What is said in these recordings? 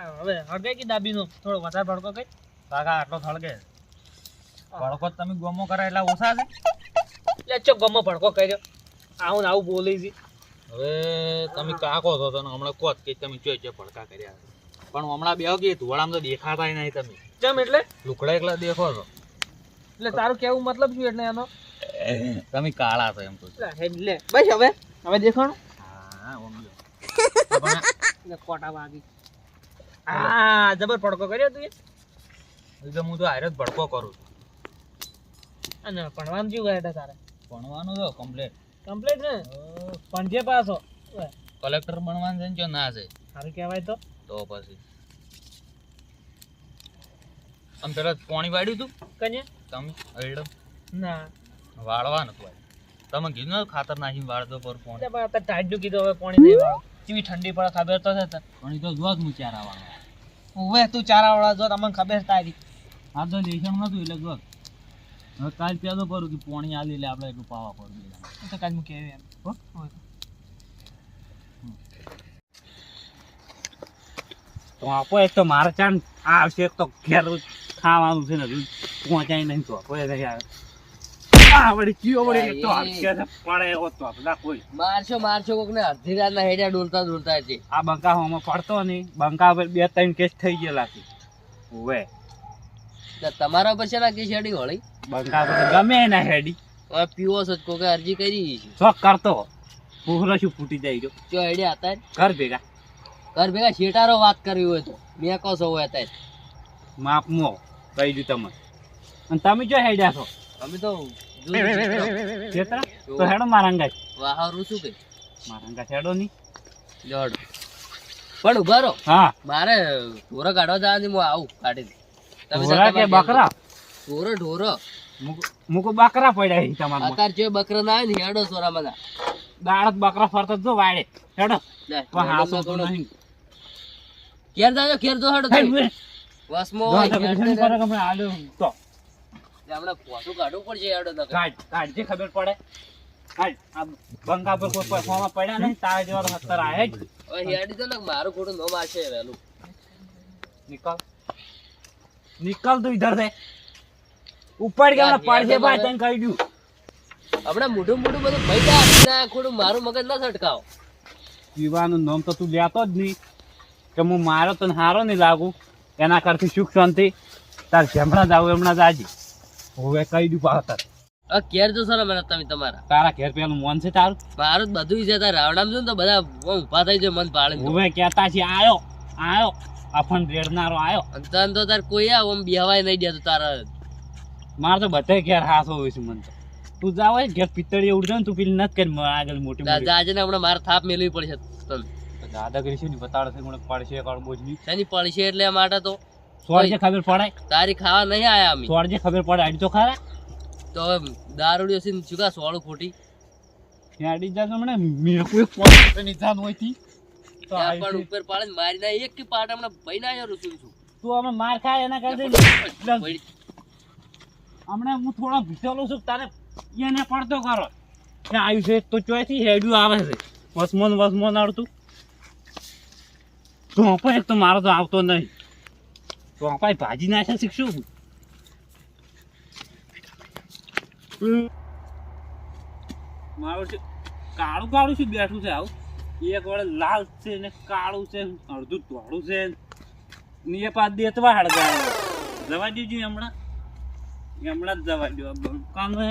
હવે હળગે કે દાબીનો થોડો વધારે ભડકો કઈ? કાકા આટલો થળગે ભડકો તમે ગમો કરા એટલા ઓછા છે? એટલે ચો ગમો ભડકો કર્યો આવું ને આવું બોલી છે હવે તમે કાકો છો તો હમણાં કોત કે તમે ચોય જો ભડકા કર્યા પણ હમણાં બે કે ધોળામાં તો દેખાતા નહીં તમે. ચમ એટલે? લુકડા એકલા દેખો છો. એટલે તારું કેવું મતલબ શું એટલે એનો? તમે કાળા છો એમ તો એટલે બસ હવે. હવે દેખાણું? હા ઓમ કોટા વાગી. હા જબર ભડકો કર્યો તું હું તો હારે જ ભડકો કરું છું. અને ભણવાનું જેવું ગયા તારે? ભણવાનું તો કમ્પ્લેટ કમ્પ્લીટ ને? પણ જે પાસો કલેક્ટર બનવાનું છે ને જો ના છે. સારું કહેવાય તો. તો પછી. આમ પેલા પાણી વાળ્યું તું? કને તમે? અરડો ના. વાળવા નતું તમે કીધું ને ખાતર નાખીને વાળતો પર પાણી. ટાઢ્યું કીધું હવે પાણી નહીં વાળો. કેવી ઠંડી પડે ખબર તો છે. પણ એ તો જોવા જ હું ચાર આવવાનું. ઉવે તું ચારા વાળા જો તમને ખબર તારી. આ તો લેશન નતું એટલે જો. હવે કાલ પેલો કરું કે પાણી આલી એટલે આપણે એટલું પાવા પડે એ તો કાલ હું કહેવી એમ. હો? તો. આપો એક તો મારે ચાન આવશે એક તો ઘેર ખાવાનું છે ને પહોંચાય નહીં તો. કોઈ નહીં મારશો મારશો કોક ને અડધી રાતના હેડ્યા ડોલતા ડોલતા છે આ બંકા હોમાં પડતો નહીં. બંકા પર બે ત્રણ કેસ થઈ ગયેલા છે. ઓવે તમારા પર છે ને કે શેડી બંકા પર ગમે એના હેડી. હવે પીવો છો કોકે અરજી કરી છે. શોખ કરતો પૂરો શું ફૂટી જાય ગયો જો હેડ્યા હતા ઘર ભેગા. ઘર ભેગા શેટારો વાત કરવી હોય તો. મેં કહો છો હોય હતા માપમો કહી દઉં તમને. અને તમે જો હેડ્યા છો. અમે તો તો હેડો મારા અંગાજ વાહારું શું કે? મારંગા હેડો નહીં. જોડ પણ ઊભા રહો. હા. મારે ઢોરો કાઢવા જવાની હું આવું કાઢી. તમે કે બકરા? ઢોરો ઢોરો. મુકો બકરા પડ્યા છે તમારા અત્યારે જે બકરા ના આવે ને હેડો સોરા બધા દાડત બકરા ફરતા જો વાડે. હેડો. પણ હાસો તો નહીં ઘેર જાજો ઘેર જો હેડો. વસમો હોય, તો. હમણાં આલ્યો તો હમણાં ફોટો કાઢવું પડશે હેડો કાઢ કાઢ ખબર પડે. કાઢ. પર કોઈ કોઈ પડ્યા નહીં તારા જેવા તો આયા જ. હવે હેડી તો ને મારું ખોટું ન મારશે વહેલું. નિકલ નિકલ તું ઇધર से ઉપર કે પડશે ભાઈ તને કહી દઉં. હમણાં મોઢું મોઢું બધું ના ખોટું મારું મગજ ના છટકાવ. પીવાનું નામ તો તું લેતો જ નહીં. કે હું મારો તને હારો નહીં લાગુ. એના કરતી સુખ શાંતિ. તાર હમણાં જ આવું હમણાં જ આજી. હવે કહી દઉં પાવતર ઘેર જો સર મને તમે તમારા. તારા ઘેર પેલું મન છે તારું? મારું બધું છે તાર રાવડામ છે ને તો બધા ઊભા થઈ જાય મન પાડે હવે કહેતા છે આયો આયો અફન રેડનારો આયો. તન તો તાર કોઈ આવો બેહવાય નહીં દેતો તારા. મારે તો બધા ઘેર હાસો હોય છે મને તો. તું જાવ ઘેર પિત્તળી ઉડજો ને તું પેલી નત કરી આગળ મોટી દાદા આજે ને હમણાં મારે થાપ મેળવી પડશે તને. દાદાગીરી છે ને બતાડશે મને પડશે કાળ બોજની શેની પડશે એટલે માટે તો? સોળ જે ખબર પડે? તારી ખાવા નહીં આયા અમે. સોળ જે ખબર પડે આડી તો ખરા? તો દારૂડી ને શું કા સોળું ખોટી આડી જાય મને મેં કોઈ પોઈન્ટ નિશાન હોયથી તો પણ ઉપર પાડે મારી ના એક કે પાડ હમણાં ભાઈ ના આવ્યો છું. તું અમે માર ખાય એના કરી દે હમણાં હું થોડો ભીસેલો છું તારે એને પડતો કરો ત્યાં આવ્યું છે તો ચોયથી હેડ્યું આવે છે. વસમોન વસમોન આડતું તો એક તો મારો તો આવતો નહીં. અપાય ભાજી નાખે શીખશું મારું છે કાળું કાળું શું બેઠું છે આવું? એક વડે લાલ છે ને કાળું છે અડધું ધોળું છે. ને એ પાછ દેતવા હળગાવે જવા દેજો હમણાં. હમણાં જ જવા દો બંકાને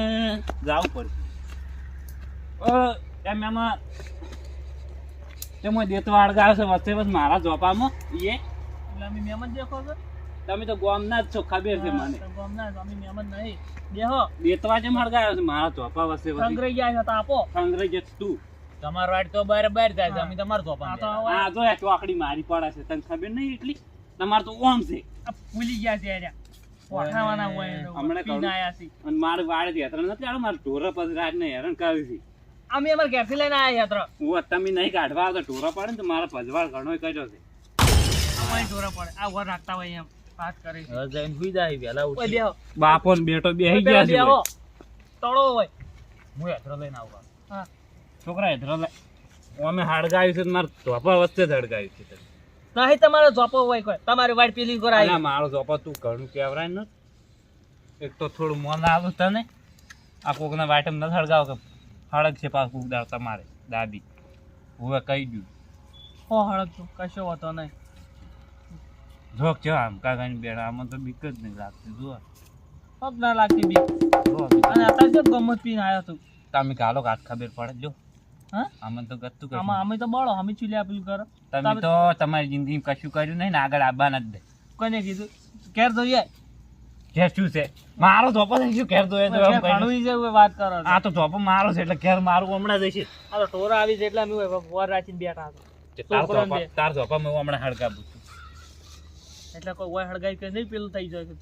જવું પડશે. એમ એમાં તેમાં દેતવા હળગાવે છે વચ્ચે બસ મારા જોપામાં એ એટલે અમે જ દેખો છો. તમે તો ગોમના જ છો ખબર છે મને. ગામના જ, અમે મહેમાન નહીં. દેહો દેતવા જેમ હળગાવે છે મારા વચ્ચે વચ્ચે સંગ્રહી ગયા તો આપો. સંગ્રહ તું. તમારો વાડ તો બાર બાર જાય છે અમે તમારો આ ચોપા આ જો ચોકડી મારી પડે છે તને ખબર નહીં એટલી? તમાર તો ઓમ છે. ભૂલી ગયા છે હોય એને. હમણાં કહું. આયા છે. અને મારે વાડે નથી આવડે મારે ઢોરા પછી ને હેરાન કરી છે. અમે અમારા ઘેરથી લઈને આયા યાત્ર હું તમે નહીં કાઢવા આવતા ઢોરા પડે ને તો મારા પજવાળ ઘણો કર્યો છે. અમારી ઢોરા પડે. આ વર રાખતા હોય એમ. વાત કરી છે. હવે જઈને સુઈ જાય વહેલા ઉઠી. બાપો ને બેટો બેહી ગયા છે તળો હોય. હું હેઠળ લઈને આવું હા. છોકરા હેધરો લે. અમે હળગાવ્યું છે મારે ધોપા વચ્ચે જ હળગાવ્યું છે નહીં તમારો જોપો હોય કોઈ. તમારી વાડ પેલી કરાય મારો જોપો તું ઘણું કેવરાય ન. એક તો થોડું મન આવ્યું તને. આ કોકના વાટમ ન સળગાવ કે હળગ છે પાછું ઉડાવ તમારે દાદી. હવે કહી દઉં. હો હળક તું કશો હોતો નહીં. જોક છે આમ કાકાની બેડા આમાં તો બીક જ નહીં લાગતી જુઓ. પગ ના લાગતી બીક. અને અત્યારે જો ગમત પીને આવ્યો તું. તમે કાલો કાત ખબર પડે જો આમાં તો ગતું આમાં અમે તો બળો અમે ચૂલ્યા પેલું કરો તમે તો તમારી જિંદગી કશું કર્યું નહીં ને આગળ આવવાના જ દે. કોને કીધું? કેર જોઈએ ઘેર શું છે? મારો ધોપો છે શું ઘેર ધોયે તો એમ છે વાત કરો આ તો ધોપો મારો છે એટલે ઘેર મારું હમણાં જઈશ આ તો ટોરા આવી છે એટલે અમે વર રાખીને બેઠા હતા. તાર ધોપા હું હમણાં હળગાવું છું એટલે કોઈ હોય હળગાઈ કે નહીં પેલું થઈ જાય.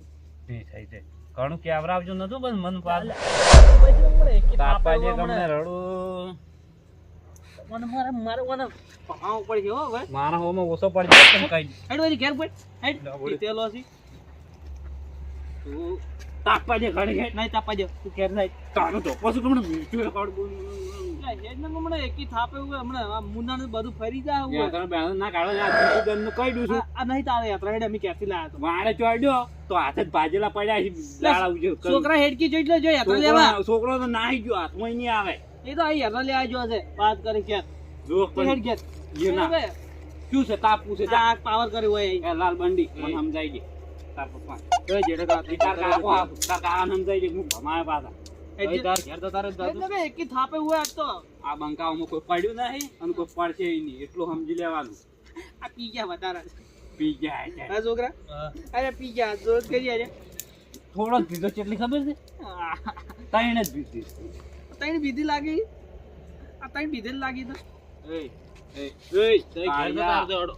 નહીં થઈ જાય. ઘણું કેવરાવજો નતું બસ મન પાલ પછી મને એકી થાપ તાપા જે આવ્યો તમને. રડું. મને મારે મારે મને પાવ પડી ગયો હવે. મારા હોમાં ઓછો પડી જાય તમે કઈ. હેડ વળી ઘેર પડ હેડ. તેલો સી તું તાપા જે ઘડી હેઠ નહીં તાપા જો તું ઘેર નહીં તારો ધોપો છે તમને મીઠું એ કાઢું. હેડ ને હમણાં એકી થાપે એવું હમણાં આ મુન્નાને બધું ફરી જાય યાર, તમે બેહો ના કાઢો ને આ બીજું દંડનું કહી દઉં છું. આ- નહીં તારે યાત્રા હેડ અમે ક્યાંથી લાયા તો. મારે ચોડ્યો તો હાથે જ ભાજેલા પડ્યા છે દાડા ઉજો છોકરા હેડકી જોઈ જો યાત્રા લેવા. છોકરો તો નાહી ગયો હાથમાં નહીં આવે. એ તો આ યાત્રા લેવા જો છે વાત કરી ક્યાં જો હેડ ઘેર. ના. શું છે? તાપવું છે. પાવર કર્યું હોય લાલ બંડી મને સમજાઈ ગઈ. તાર પપ્પા ઓય જેઠે કા- તાર કાકો આ- તાર કાકાને સમજાઈ ગઈ હું ભમાય પાછા હેડ તાર ઘેર તો તારે જ હેડ એકી થાપે એવું આજ તો આ બંકાઓમાં કોઈ પડ્યું નહીં અને કોઈ પડશે નહીં એટલું સમજી લેવાનું આ પી ગયા વધારે પી જાય છે. હા છોકરા અરે પી ગયા જોર કરી આજે થોડો પીધો છે ખબર છે તઈને જ પીધી તઈને બીધી લાગી આ તઈને બીધી જ લાગી તો એ, એ, એ, તઈ ઘેર તો તાર દોડો.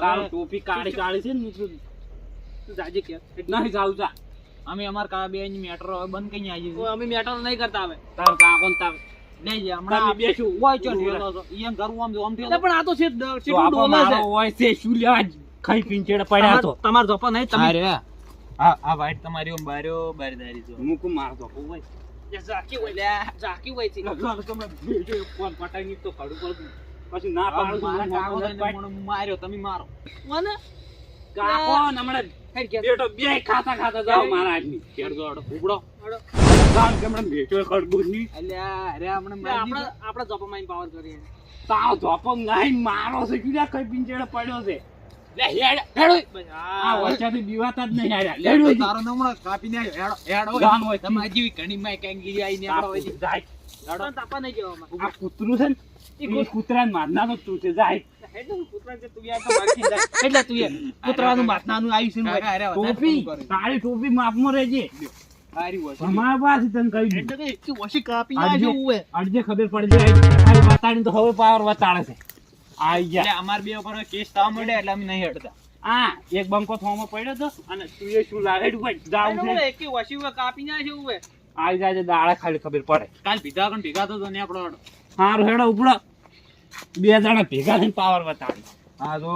તારું ટોપી કાળી કાળી છે ને જાજે કે. નહીં જાઉં જા. અમે અમાર કા બે ની મેટ્રો બંધ કઈ આવી અમે મેટર નહીં કરતા હવે. તારું કાકો ને તાર- લઈ જાય હમણાં બેસું. હોય ચો ઠેલો તો. આમ જો આમ ઠેલો પણ આ તો છે ડ- તો સીધું આપો ડોલે છે. મારો હોય છે શું લેવા ખાઈ પીને પડ્યા તો તમાર- તમાર નહીં તમે આ આ વાઈટ તમારી ઓમ બાર્યો બારદારી જો મૂકું મારો તો હોય ઝાકી હોય લ્યા, ઝાકી હોય છે. લગન તો ભેજો ફોન પટાઈ તો કાઢું પડતું પછી ના પાડું મારા કાકો હું થઈને પાડ- મને માર્યો તમે મારો. કોને? કાકો હમણાં. બેટો બે ખાતા ખાતા જાઓ મારા આદમી ઘેર દોડો ઉપડો હાલો. ગામ કે હમણાં ભેજો ખડબૂજ અલ્યા અરે હમણાં આપણે આપણે ધોપામાં આઈને પાવર કરીએ. તાવ ધોપો નહીં મારો છે. કીધા કઈ પડ્યો છે. જ કૂતરું છે ને એ કૂતરાને મારનારો તું છે. જાય. ને. એટલે તું કૂતરાનું માથનાનું આવ્યું છે ને ટોપી તારી ટોપી માપમાં રહેજે. હોય છે. પાસે તને કહી કાપી ખબર પડી જાય તો હવે પાવર બતાડે છે. આઈ ગયા અમાર બે ઉપર કેસ થવા માંડ્યા એટલે અમે નહીં હટતા. આ એક બંકો થોમાં પડ્યો તો અને તું એ શું લાગે જાવ એટલે છે. મને એટલી ઓછી ઉએ કાપી નાખ્યો આવી જાય દાડા ખાલી ખબર પડે. કાલ ભીધા કણ ભેગા તો ને આપણો. હારું હેડો ઉપડો. બે જણા ભેગા થઈને પાવર બતાવી. હા જો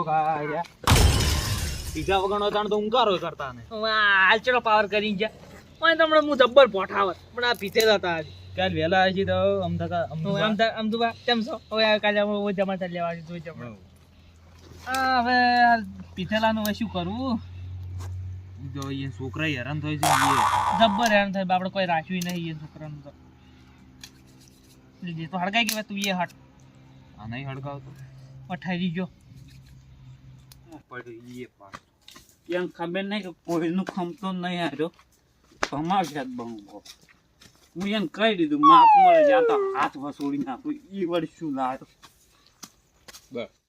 બીજા વગરનો તાણ તો ઊંઘારો કરતા ને હાલ ચલો પાવર કરીને ગયા. ઓય તમને હું જબ્બર પોઠાવત. પણ આ પીધેલા હતા આજે. કાલ વહેલા આવી તો અમદાવાદ આમ તો કેમ છો? હવે કાલે અમે જમા જમાતા લેવા આવી જોઈ જમણ. હવે પીતેલાનું હવે શું કરવું? જો એ છોકરા હેરાન થાય છે જબ્બર હેરાન થાય આપણે કોઈ રાખ્યું નહીં એ છોકરાનું તો. તો હડકાઈ ગઈ તું એ હટ. આ નહીં હળગાવતો? પઠાઈ દીજો. પડી એ પણ એમ ખબર નહીં કે કોઈનું ખમતો નહીં હાર્યો? ભમાવશે જ હું એને કહી દીધું માપ મળે જાતો હાથ વસોડી નાખું. વળી શું લાવ્યો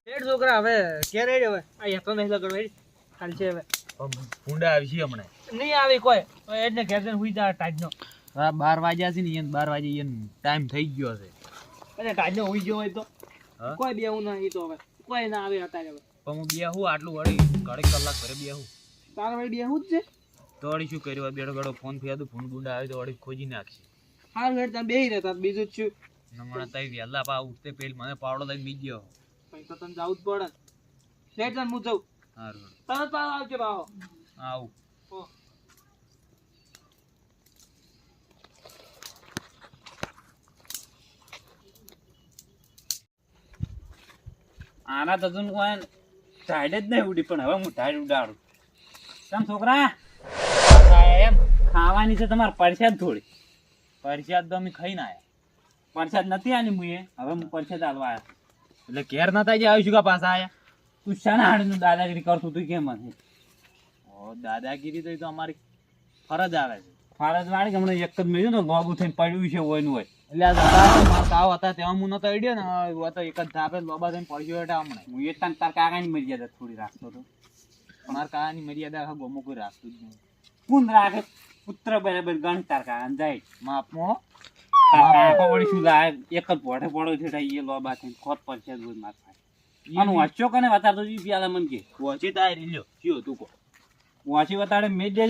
રેડ છોકરા હવે ક્યારે હવે? આ યાતો નહીં. હાલ છે હવે. ભૂંડા આવી છે હમણાં. નહીં આવી કોઈ. એટલે ઘેર જઈને હુઈ જા ટાઈટનો આ બાર વાગ્યા છે ને એને બાર વાગે એને ટાઈમ થઈ ગયો છે. અને ટાઈટનો હુઈ ગયો હોય તો. હા? કોઈ બેવું નહીં તો હવે. કોઈ ના આવે અત્યારે હવે. પણ હું બેહું આટલું વળી ઘડી કલાક ઘરે બેહું. તારા વળી બેવું જ છે? તો વળી શું કર્યું? બેડો બેડો ફોન ફેદું ફોન ગુંડા આવે તો વળી ખોજી નાખશે. હાલ હેડ તમે બેહી રહેતા બીજું જ છું હમણાં તઈ વહેલા પા ઉઠતે પેલ મને પાવડો લઈ મી ગયો. પૈસા તો તને જવું જ પડે. ને તને હું જઉં. સારું તરત તાર આવજે બાહો આવું. આના તો કોઈ ટાઈડ જ નહીં ઉડી પણ હવે હું ટાઈડ ઉડાડું. તમ છોકરા? એમ ખાવાની છે તમારે પરસાદ થોડી. પરસાદ તો અમે ખાઈને આયા. પરસાદ નથી આની મુએ હવે હું પરસાદ આલવા આવ્યા એટલે ઘેર નતા જે આવીશું કા પાછા આયા? તું શાના હાડીનું દાદાગીરી કરતું તું કેમ મને ઓ દાદાગીરી તો એ તો અમારી ફરજ આવે છે. ફરજ વાળી કે હમણાં એક જ મળ્યું ને લોગ થઈને પડ્યું છે હોય ને હોય એટલે આ દાદા મારા તાવ હતા તેમાં હું નતો અડ્યો ને હું તો એક જ ધાપે લોબા થઈને પડ્યો એટલે હમણાં. હું એક તાર તાર કાકાની મર્યાદા થોડી રાખતો હતો. મારા કાકાની મર્યાદા આખા ગમો કોઈ રાખતું જ નહીં. કોણ રાખે? પુત્ર બરાબર ગણ તાર કાકા જાય. માપમો કાકો વળી શું લાય એક જ પોઠે પડો છે એ લોબા થઈને ખોત પડશે હોય માર પાસે. અને વાંચ્યો કને વતાડતો તો પ્યાલા મન કે. વાંચી તાય રીલ્યો કયો તું કો વાંચી વતાડે મેં જે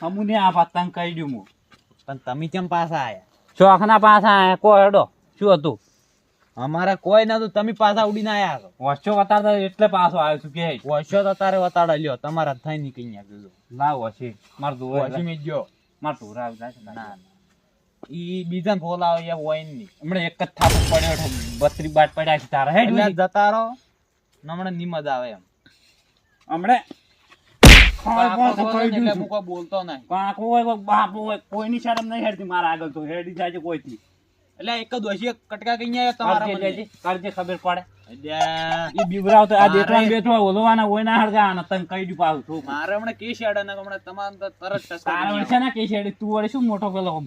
હમુને આ પતંગ કહી દઉં હું. પણ તમે કેમ પાછા આયા? ચોખના પાછા હેડો. શું હતું? અમારે કોઈ નતું તમે પાછા ઉડીને આયા છો. વાંચ્યો વતાડતા એટલે પાછો આવ્યો છું કે વસ્યો તો તારે વતાડા લ્યો. તમારા થઈ નીકળી ગયા કીધું. ના વાંચી માર તો પછી મેં ગયો. માર ટોરા આવતા છે ના ના. ઈ બીજા ફોલ આવે એ હોય નહીં. હમણાં એક જ થાપો પડ્યો બત્રી બાટ પડ્યા છે તારા. હેડ જતા રહો. ને હમણાં નિમજ આવે એમ. હમણાં બોલતો નહીં. કાકો હોય કોઈ હોય કોઈની શરમ નહીં હેડતી મારા આગળ તો હેડી જાય છે કોઈથી. એટલે એક દોશી કટકા કઈ આવ્યો તમારા કરજે મને. લેજે, કરજે ખબર પડે. એ બીવરાવ તો આ મારે- દેતવાન ઓલવાના હોય ના હળગા આને તને કહી દઉં પાછું છોકરું. મારે હમણાં કેસ યાદ ને હમણાં તમારે તો તરત ટચકો તારા કેસ તું વળી શું મોટો પેલો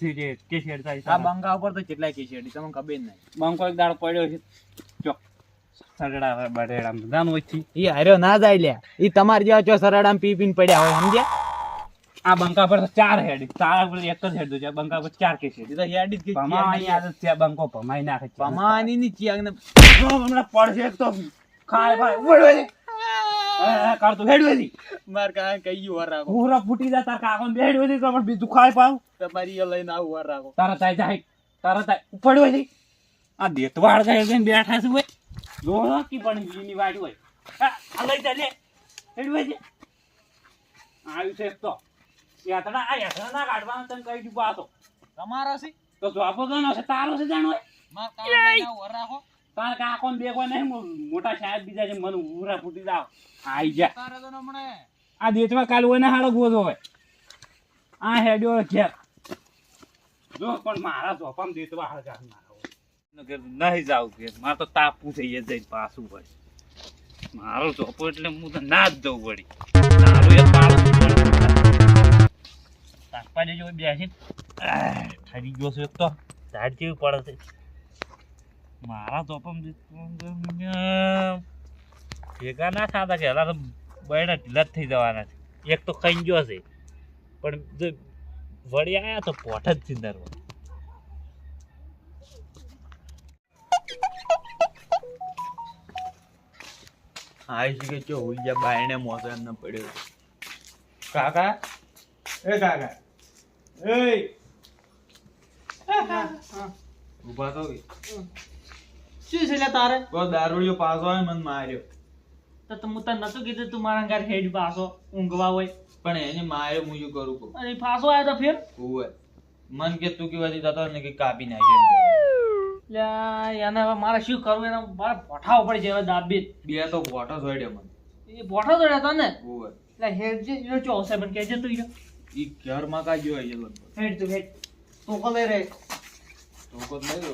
જે કેસ હેડતા આ બંગા ઉપર તો કેટલાય કેસ યાદ તમને ખબર નહીં. બંકો એક દાડો પડ્યો છે. ચો સગડા હવે બટેડા બધાનું હોય છે. ઈ હાર્યો ના જાય લ્યા. ઈ તમારે જેવા ચો સરડામ પી પીને પડ્યા હોય સમજ્યા? આ બંકા પર ચાર હેડી. તારા પર એક જ હેડું છે. બંકા પર ચાર કેસ હેડી. તો હેડી જ કે પમાવાની આદત છે બંકો પમાઈ નાખે. પમાની ની ચિયાગ ને જો હમણાં પડશે તો ખાય ભાઈ. ઉડવે હે, કાઢ તું. હેડવે છે. માર કા કઈ વાર રાખો પૂરા ફૂટી જાય તાર કાકો ને હેડવે બીજું ખાય પાવ તમારી લઈને આવું વાર રાખો તારા તાય જાય. તારા તાય. છે આ દેતવાડ જાય બેઠા છે જો પણ જીની વાડી હોય. આ આ લઈ જા લે. હેડવે છે આવ્યું છે તો. યાતના આ યાતના ના કાઢવાનું તને કહી દીધું પાછો તમારો છે? તો જવાબો ગણો છે તારો છે જાણો માર તારા કાકો બે કોઈ નહીં મોટા સાહેબ બીજા છે મને ઉરા ફૂટી જાવ આઈ જા. તારે તો હમણાં આ દેતવા કાલ હોય ને હાડો ગોધો હોય. આ હેડ્યો ઘેર. જો પણ મારા ઝોપામાં દેતવા હાડ. નહીં જાવ કે મારે તો તાપવું થઈ જાય જઈને પાછું હોય. મારો ચોપો એટલે હું તો ના જ જઉં વળી. તારું એક પાડું. તાપવા એક તો. ઝાડ જેવી પડે છે? મારા ઝોપામાં ભેગા ના થતા કે હલા તો બૈડા ઢીલા થઈ જવાના છે. એક તો ખાઈ ગયો છે. પણ વળી આયા તો પોઠ જ ચિંદરવા આઈ છે કે ચો હોઈ જા બાયણે મોસો એમને પડ્યો. કાકા? એ કાકા. એ ઊભા તો શું છે લે તારે? કો દારૂડિયો પાસો આવે મને માર્યો. તો તું તને નતું કીધું તું મારા ઘર હેડ પાસો ઊંઘવા હોય. પણ એને માર્યો હું શું કરું કો અરે પાછો આવ્યો તો ફેર? ઓવે મન કે તું કેવાથી જતો ને કે કાપી નાખ્યો લ્યા, એને હવે મારે શું કરવું? એને મારે પોઠાવો પડે છે હવે દાબી બે તો ભોઠો જોડ્યો મને. એ પોઠો તો રહેતો ને? એટલે હેડ જે જો ચો હશે પણ કહેજે તું ઈનો. ઈ ઘરમાં કા ગયો એ લગભગ. હેડ તું હેડ. તું કો લઈ રે. તો કો લઈ લો.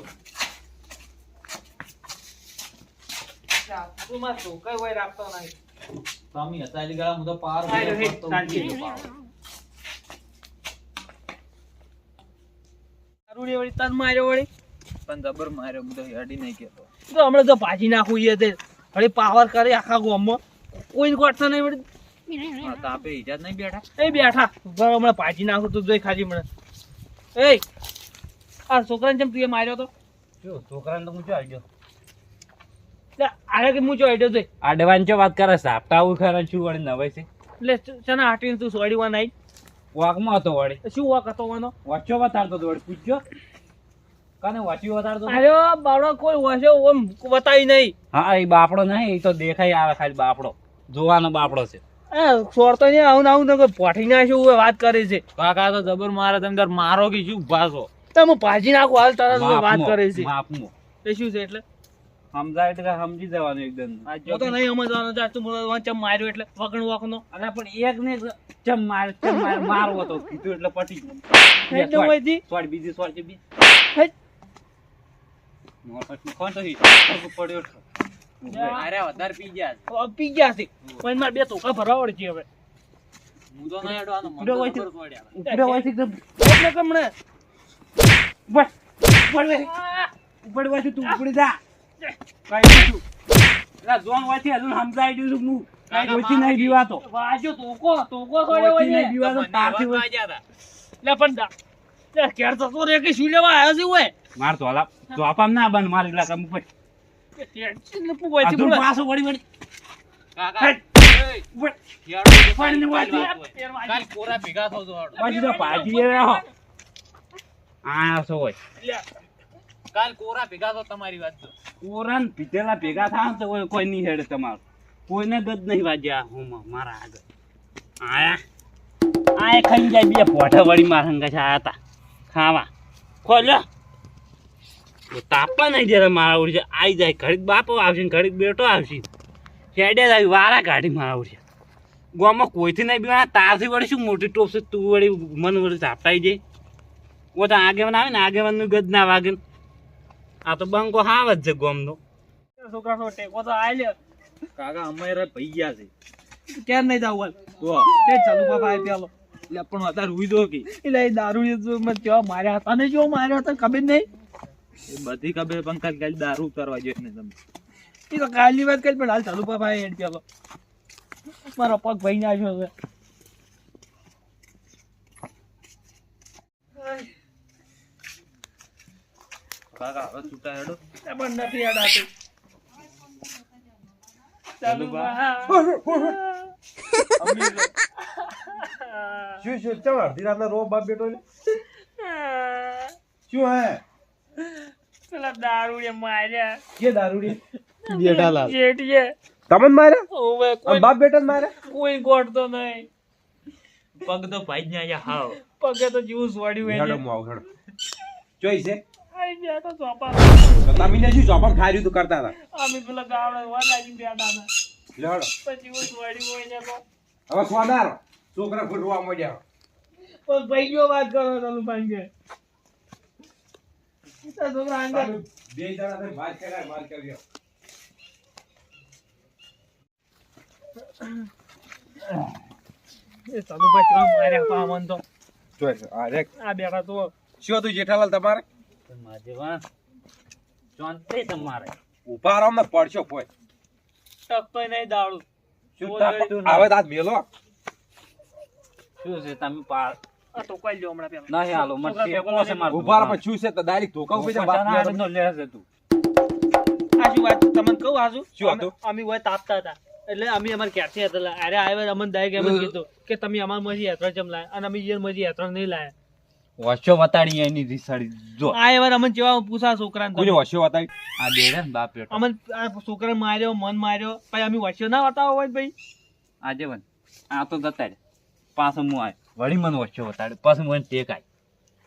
તું માર તું કઈ હોય રાખતો નહીં. તમે હતા એટલે હું તો પાર ગયો, હેડ, તો શાંતિ. ઉઠી ગયો પાર. દારૂડી વળી તન માર્યો વળી. પણ જબર માર્યો બધો હેડી નહીં કેતો તો હમણાં તો ભાજી નાખું એ તે. પાવર કરે આખા ગામમાં. કોઈ ગોઠતો નહીં વળી તાપે ઈજા જ નહીં બેઠા? એ બેઠા. ઊભા હમણાં ભાજી નાખું તું જોઈ ખાજી મને. એ આ છોકરાને જેમ તું એ માર્યો તો? જો છોકરાને તો હું જો આવી ગયો આરે કે હું જો હેડ્યો જોઈ? આડવાન ચો વાત કરે સાપટા આવું ખરા શું વળી નવાય છે? એટલે ચના હાટીને તું સોડી વાન આવી વાકમાં હતો વળી. શું વાક હતો વાનો વાંચો બતાડતો હતો વળી. પૂછજો. કાને બતાડતો હતો? અરે બાવડો કોઈ વાંચો ઓમ બતાવી નહીં. હા એ બાપડો નહીં એ તો દેખાય આવે ખાલી બાપડો. જોવાનો બાપડો છે. એ સોરતો નહીં આવું આવું ને પોઠી નાખ્યું હોય વાત કરે છે. કાકા તો જબર મારે તમે તાર મારો કે શું ભાસો તો ભાજી નાખું હાલ તારા વાત કરે છે. માપમાં. એ શું છે એટલે? સમજાય એટલે સમજી જવાનું એકદમ હું તો નહીં સમજવાનો જા તું મને વાંચમ માર્યો એટલે વગણ વગનો અને પણ એક ને ચમ માર ચમ માર મારવો તો કીધું એટલે પટી ગયું. બીજી બી- ધોકા ભરવા પડશે હવે હું તો નહીં અડવાનો, મને ઉડો તો હોય છે. હવે. તું ઉપડી જા. કાંઈ તું. જોન હજુ સમજાઈ દઉં છું હું. કાંઈ ઓછી નહીં. વાજો તોકો તોકો ઓછી નહીં. લે પણ ઘેર જતો રે કે શું લેવા આવ્યો છે ઓય? માર તો હાલા. તો આપામ ના બન મારી ઇલાકામાં ઉપર. કે ટેન્શન ને છે પાછો વળી વળી. કાકા, કોઈને ગદ નહીં વાજ્યા હોમાં મારા આગળ. આયા. આય ખાઈ જાય બે ફોટા વળી મારા હંગા છે આયા તા. ખાવા. ખોલ્યો. તાપા નહીં જયારે મારા ઉડી આવી જાય. ઘડીક બાપો આવશે ને ઘડીક બેટો આવશે. હેડે જ આવી વારા કાઢી મારા ઉડશે. ગોમાં કોઈથી નહીં બીવા તારથી વળી શું મોટી ટોપ છે? તું વળી મન વળી તાપાઈ જાય. ઓ તો આગેવાન આવે ને આગેવાનનું ગદ ના વાગે. આ તો બંકો હાવ જ છે ગોમનો. છોકરા સો ટેકો તો આય લે કાકા અમારે પઈ ગયા છે. ક્યાં નહીં જવું તો. ચાલુ બાપા આવી પેલો એટલે પણ અત્યારે રૂઈ દો કે? એટલે એ દારૂ જો કેવા માર્યા હતા ને જો માર્યા હતા ખબર નહીં? એ બધી ખબર પણ કાલ દારૂ ઉતારવા જોઈએ ને તમે એ તો કાલની વાત કરી પણ હાલ ચાલુ પાપા એડ પેલો મારો પગ ભાઈ નાખ્યો છે. કાકા હવે છૂટા હેડો. પણ નથી ચાલુ બા શું શું? ચમ અડધી રાતના રો બાપ બેટો ને શું હે? પેલા દારૂ માર્યા. કે દારૂડી જેઠીએ. તમને માર્યા? ઓવે કોઈ બાપ બેટા માર્યા? કોઈ ગોઠતો નહીં. પગ તો ભાઈ જ અહીંયા હાવ. પગે તો જ્યુસ હેડો એને. હું આવું હેડો ચોઈ છે? આઈ ગયા તો ચોપા તમે ને શું ચોપમ ખાઈ તું કરતા હતા? અમે પેલા ગાવડા વાર લાગી બેઠા હતા. લે પછી જ્યુસ વાળ્યું હોય ને તો. હવે સ્વાદાર છોકરા ફૂટવા મળ્યા પણ ભાઈ ગયો વાત કરો ચાલુ પાંગે છોકરા અંદર? બે જણા વાત કરાય માર કર્યો. એ ચાલુ ભાઈ કેવા માર્યા પા મન તો ચોઈ અરે આ બેઠા તો. શું હતું જેઠાલાલ તમારે? ઊભા આરામ ને પડશો કોઈ. ટકતોય નહીં દાડું. શું બોલ ટકતું આવે તો આજ મેલો. શું છે તમે પાર આ તો કોઈ લ્યો હમણાં પેલા. નહીં હાલો મને ટેકો છે મારો ઊભા આરામ છે તો ડાયરેક્ટ ધોકા ઉપર છે વાત નો લે છે તું. આ વાત તમને કહું આજુ શું હતું? અમે હોય તાપતા હતા. એટલે અમે અમારે ક્યાંથી હતા અરે આવ્યા અમને દાય એમ કીધું કે તમે અમારા મજી યાત્રા ચમ લાયા અને અમે ઈયર મજી યાત્રા નહીં લાયા. વચ્ચો વતાડી એની રીસાડી જો. આ એવાર અમન જેવા પૂછા છોકરાને કોઈને તમે. વસ્યો આ બાપ બેટો. અમને આ છોકરાને માર્યો મન માર્યો. પછી અમે વર્ષો ના બતાવો હોય ભાઈ? આજે વન. આ તો જતા પાછો હું આય. વળી મને વચ્ચો વતાડે. પાછું મને ટેકાય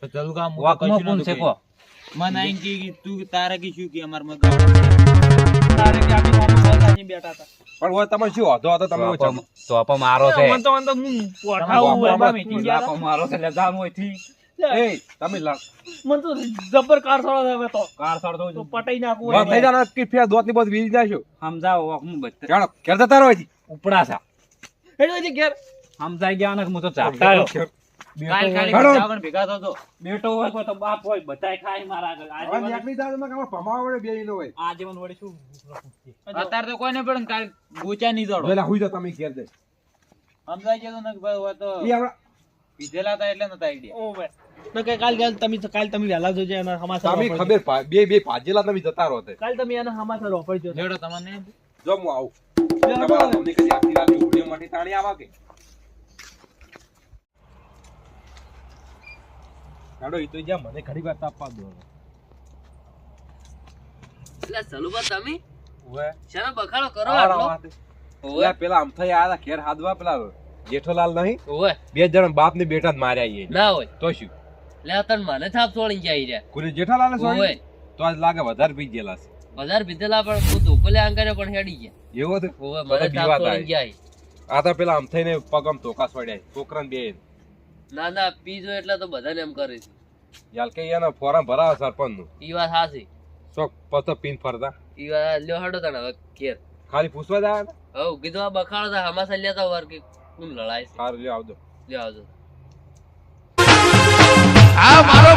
તો ચાલુ કામ વાકમાં કશું કોણ છે કો? મને આઈ કે તું તારે કે શું કે અમાર મગ તારે કે અમે મામા સાહેબ બેઠા હતા. પણ હોય તમે શું હતો હતો? તમે તો આપો- તો આપો મારો છે. મને તો મને તો હું પોઠાવું હોય, meeting ગયા મારો છે લેજામ હોયથી થી. એ તમે લા- મન તો જબર કાર સળો હવે તો. કાર સડતો તો પટાઈ નાખું વાત થઈ જાના કે ફેર દોતની બસ વીજ જાશો સમજાવો હું બત જાણો ઘેર જતા રહો હજી. ઉપડા સા હેડો હજી ઘેર. સમજાઈ ગયા ને હું તો ચાપતા કાલ બેટો હોય તો બાપ હોય બધાય ખાય મારા આગળ. વડે શું અત્યારે તો પણ ગોચા નહીં દોડો હુઈ તમે ઘેર જઈ સમજાઈ ગયો ને ભાઈ હોય તો પીધેલા હતા એટલે નતા આઈડિયા. ઓ તો કે કાલ કાલ તમે કાલ તમે વહેલા જોજો એના સમાચાર તમે ખબર બે બે ભાજેલા તમે જતા રહો તે. કાલ તમે એના સમાચાર વાપરજો લેડો તમને. જો હું આવું. તમારા તમને કદી આખી રાત ઉડે માટે તાણી આવા કે? કાઢો ઈ તો જ્યાં મને ઘડી વાર તાપવા દો એટલે સલુબા તમે ઓએ શેનો બખાડો કરો આટલો? ઓએ પેલા આમ થઈ આયા ઘેર હાદવા પેલા જેઠોલાલ નહીં. ઓએ બે જણ બાપ ને બેટા માર્યા ઈ ના હોય. તો શું? લે તન મને થાપ છોડી જાય કોઈને જેઠાલાલે ઓવે. તો આજ લાગે વધારે પી ગયેલા છે. વધારે પીધેલા પણ હું ધોપલે આંગરે પણ હેડી ગયા. એવો તો ઓએ મને થાપ છોડી ગયા આ તો પેલા આમ થઈને પગમ ધોકા છોડ્યા છોકરાને બે ના ના પીજો એટલે તો બધાને એમ કરીશું યાર કે એના ફોરમ ભરાવા સરપંચનું. ઈ વાત હાસી ચોક પતો પીન ફરતા. ઈ વાત લ્યો હડો તને હવે ઘેર. ખાલી પૂછવા જાય હવે કીધું આ બખાડો તા હમાસા લેતા વાર કે કોણ લડાય છે. સારું લ્યો આવજો. લ્યો આવજો. આ મારો